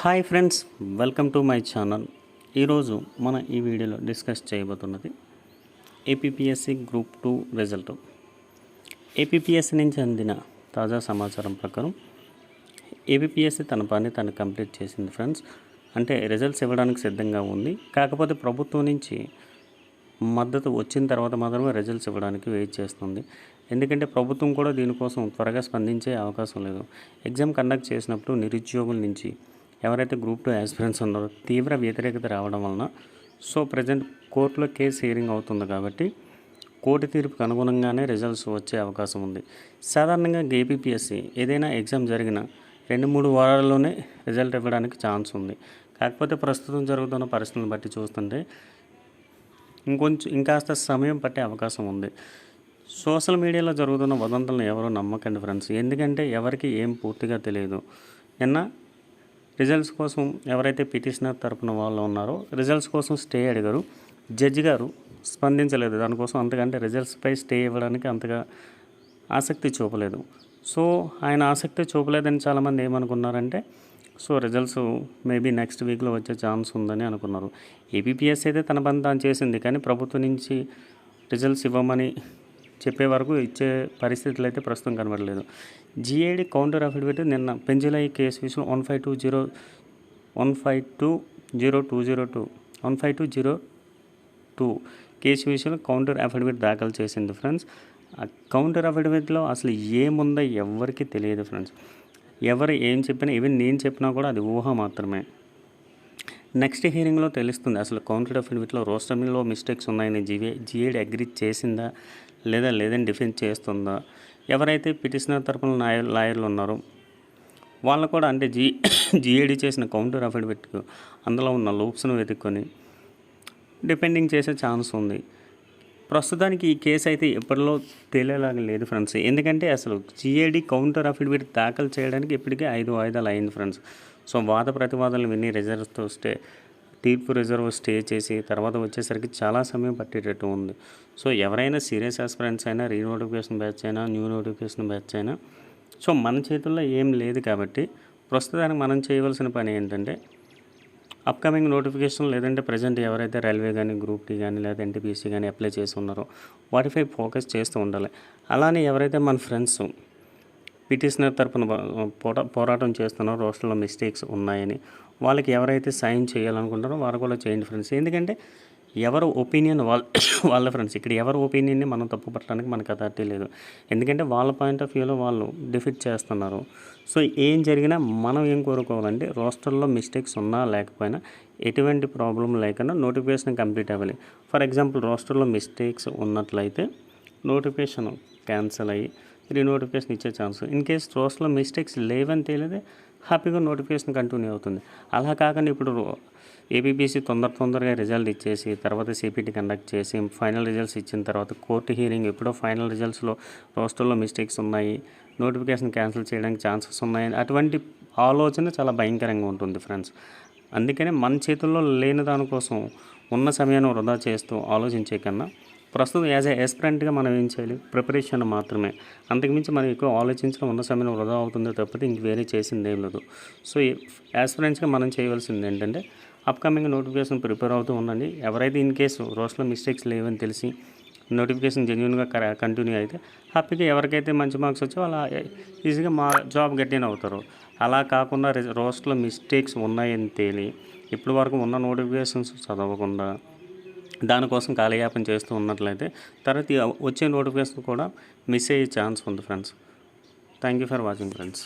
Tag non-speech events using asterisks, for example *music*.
Hi friends welcome to my channel. ఈరోజు మన ఈ వీడియోలో discuss చేయబోతున్నది APPSC group two result APPSC నుంచి అందిన తాజా సమాచారం ప్రకారం ఏపీపీఎస్సి తన పని తను కంప్లీట్ చేసింది ఫ్రెండ్స్. అంటే రిజల్ట్స్ ఇవ్వడానికి సిద్ధంగా ఉంది. కాకపోతే ప్రభుత్వం నుంచి మద్దతు వచ్చిన తర్వాత మాత్రమే రిజల్ట్స్ ఇవ్వడానికి వెయిట్ చేస్తుంది. ఎందుకంటే ప్రభుత్వం కూడా దీనికోసం త్వరగా స్పందించే అవకాశం లేదు. ఎగ్జామ్ కండక్ట్ చేసినప్పుడు నిరుద్యోగుల నుంచి ఎవరైతే గ్రూప్ టూ యాస్పిరెంట్స్ ఉన్నారో తీవ్ర వ్యతిరేకత రావడం వలన సో ప్రజెంట్ కోర్టులో కేసు హియరింగ్ అవుతుంది కాబట్టి కోర్టు తీర్పుకు అనుగుణంగానే రిజల్ట్స్ వచ్చే అవకాశం ఉంది. సాధారణంగా ఏపీపీఎస్సీ ఏదైనా ఎగ్జామ్ జరిగిన రెండు మూడు వారాల్లోనే రిజల్ట్ ఇవ్వడానికి ఛాన్స్ ఉంది. కాకపోతే ప్రస్తుతం జరుగుతున్న పరిస్థితులను బట్టి చూస్తుంటే ఇంకొంచెం ఇంకాస్త సమయం పట్టే అవకాశం ఉంది. సోషల్ మీడియాలో జరుగుతున్న వదంతులను ఎవరూ నమ్మకండి ఫ్రెండ్స్. ఎందుకంటే ఎవరికి ఏం పూర్తిగా తెలియదు. నిన్న రిజల్ట్స్ కోసం ఎవరైతే పిటిషనర్ తరపున వాళ్ళు ఉన్నారో రిజల్ట్స్ కోసం స్టే అడిగారు. జడ్జి గారు స్పందించలేదు. దానికోసం అంతకంటే రిజల్ట్స్పై స్టే ఇవ్వడానికి అంతగా ఆసక్తి చూపలేదు. సో ఆయన ఆసక్తి చూపలేదని చాలామంది ఏమనుకున్నారంటే సో రిజల్ట్స్ మేబీ నెక్స్ట్ వీక్లో వచ్చే ఛాన్స్ ఉందని అనుకున్నారు. ఏపీపీఎస్ అయితే తన పని తాను చేసింది కానీ ప్రభుత్వం నుంచి రిజల్ట్స్ ఇవ్వమని చెప్పే వరకు ఇచ్చే పరిస్థితులు అయితే ప్రస్తుతం కనబడలేదు. జిఏడి కౌంటర్ అఫిడవిట్ నిన్న పెంజులై కేసు విషయం one five two zero one five two zero two zero two one five two zero two case విషయంలో కౌంటర్ అఫిడవిట్ దాఖలు చేసింది ఫ్రెండ్స్ ఆ కౌంటర్ అఫిడవిట్లో అసలు ఏముందో ఎవరికి తెలియదు ఫ్రెండ్స్ ఎవరు ఏం చెప్పినా ఈవెన్ నేను చెప్పినా కూడా అది ఊహ మాత్రమే. నెక్స్ట్ హియరింగ్లో తెలుస్తుంది అసలు కౌంటర్ అఫిడవిట్లో రోస్టమింగ్లో మిస్టేక్స్ ఉన్నాయని జీవే జీఏడి అగ్రీ చేసిందా లేదా లేదని డిఫెన్స్ చేస్తుందా? ఎవరైతే పిటిషనర్ తరపున లాయ లాయర్లు ఉన్నారో వాళ్ళు కూడా అంటే జీ జీఏడి చేసిన కౌంటర్ అఫిడవిట్కు అందులో ఉన్న లూప్స్ను వెతుక్కొని డిపెండింగ్ చేసే ఛాన్స్ ఉంది. ప్రస్తుతానికి ఈ కేసు అయితే ఎప్పటిలో తేలేలాగా లేదు ఫ్రెండ్స్. ఎందుకంటే అసలు జీఏడి కౌంటర్ అఫిడవిట్ దాఖలు చేయడానికి ఇప్పటికే ఐదు వాయిదాలు అయింది ఫ్రెండ్స్. సో వాద ప్రతివాదాలు విని రిజర్వ్తో స్టే తీర్పు రిజర్వ్ స్టే చేసి తర్వాత వచ్చేసరికి చాలా సమయం పట్టేటట్టు ఉంది. సో ఎవరైనా సీరియస్ ఆస్పిరెంట్స్ అయినా రీనోటిఫికేషన్ బ్యాచ్ అయినా న్యూ నోటిఫికేషన్ బ్యాచ్ అయినా సో మన చేతుల్లో ఏం లేదు కాబట్టి ప్రస్తుతానికి మనం చేయవలసిన పని ఏంటంటే అప్కమింగ్ నోటిఫికేషన్ లేదంటే ప్రజెంట్ ఎవరైతే రైల్వే కానీ గ్రూప్ టీ కానీ లేదా ఎన్టీపీసీ కానీ అప్లై చేసి ఉన్నారో వాటిపై ఫోకస్ చేస్తూ ఉండాలి. అలానే ఎవరైతే మన ఫ్రెండ్స్ పిటిషనర్ తరపున పోరా పోరాటం చేస్తున్నారో రోస్టర్లో మిస్టేక్స్ ఉన్నాయని వాళ్ళకి ఎవరైతే సైన్ చేయాలనుకుంటారో వారు కూడా చేయండి ఫ్రెండ్స్. ఎందుకంటే ఎవరు ఒపీనియన్ వాళ్ళ *coughs* వాళ్ళ ఫ్రెండ్స్ ఇక్కడ ఎవరి ఒపీనియన్ని మనం తప్పు పట్టడానికి మనకు అథారిటీ లేదు. ఎందుకంటే వాళ్ళ పాయింట్ ఆఫ్ వ్యూలో వాళ్ళు డిఫిట్ చేస్తున్నారు. సో ఏం జరిగినా మనం ఏం కోరుకోవాలంటే రోస్టర్లో మిస్టేక్స్ ఉన్నా లేకపోయినా ఎటువంటి ప్రాబ్లం లేకుండా నోటిఫికేషన్ కంప్లీట్ అవ్వాలి. ఫర్ ఎగ్జాంపుల్ రోస్టర్లో మిస్టేక్స్ ఉన్నట్లయితే నోటిఫికేషన్ క్యాన్సిల్ అయ్యి రీనోటిఫికేషన్ ఇచ్చే ఛాన్స్ ఇన్ కేస్ రోస్లో మిస్టేక్స్ లేవని తేలితే హ్యాపీగా నోటిఫికేషన్ కంటిన్యూ అవుతుంది. అలా కాకుండా ఇప్పుడు ఏబీబీసీ తొందర తొందరగా రిజల్ట్ ఇచ్చేసి తర్వాత సిపిటి కండక్ట్ చేసి ఫైనల్ రిజల్ట్స్ ఇచ్చిన తర్వాత కోర్టు హీరింగ్ ఎప్పుడో ఫైనల్ రిజల్ట్స్లో రోస్టర్లో మిస్టేక్స్ ఉన్నాయి. నోటిఫికేషన్ క్యాన్సిల్ చేయడానికి ఛాన్సెస్ ఉన్నాయి. అటువంటి ఆలోచన చాలా భయంకరంగా ఉంటుంది ఫ్రెండ్స్ అందుకనే మన చేతుల్లో లేని దానికోసం ఉన్న సమయాన్ని వృధా చేస్తూ ఆలోచించే కన్నా ప్రస్తుతం యాజ్ ఏ ఎస్పిరెంట్గా మనం ఏం చేయాలి? ప్రిపరేషన్ మాత్రమే. అంతకుమించి మనం ఎక్కువ ఆలోచించడం ఉన్న సమయం వృధా అవుతుందో తప్పితే ఇంక వేరే చేసింది ఏం లేదు. సో యాస్పిరెంట్స్గా మనం చేయవలసింది ఏంటంటే అప్కమింగ్ నోటిఫికేషన్ ప్రిపేర్ అవుతూ ఉండండి. ఎవరైతే ఇన్ కేసు రోజులో మిస్టేక్స్ లేవని తెలిసి నోటిఫికేషన్ జెన్యున్గా కంటిన్యూ అయితే హ్యాపీగా ఎవరికైతే మంచి మార్క్స్ వచ్చో అలా ఈజీగా మా జాబ్ గట్టిన అవుతారు. అలా కాకుండా రోస్ట్లో మిస్టేక్స్ ఉన్నాయని తేలి ఇప్పటి వరకు ఉన్న నోటిఫికేషన్స్ చదవకుండా దానికోసం కాలయాపన చేస్తూ ఉన్నట్లయితే తర్వాత వచ్చే నోటిఫికేషన్ కూడా మిస్ అయ్యే ఛాన్స్ ఉంది friends thank you for watching friends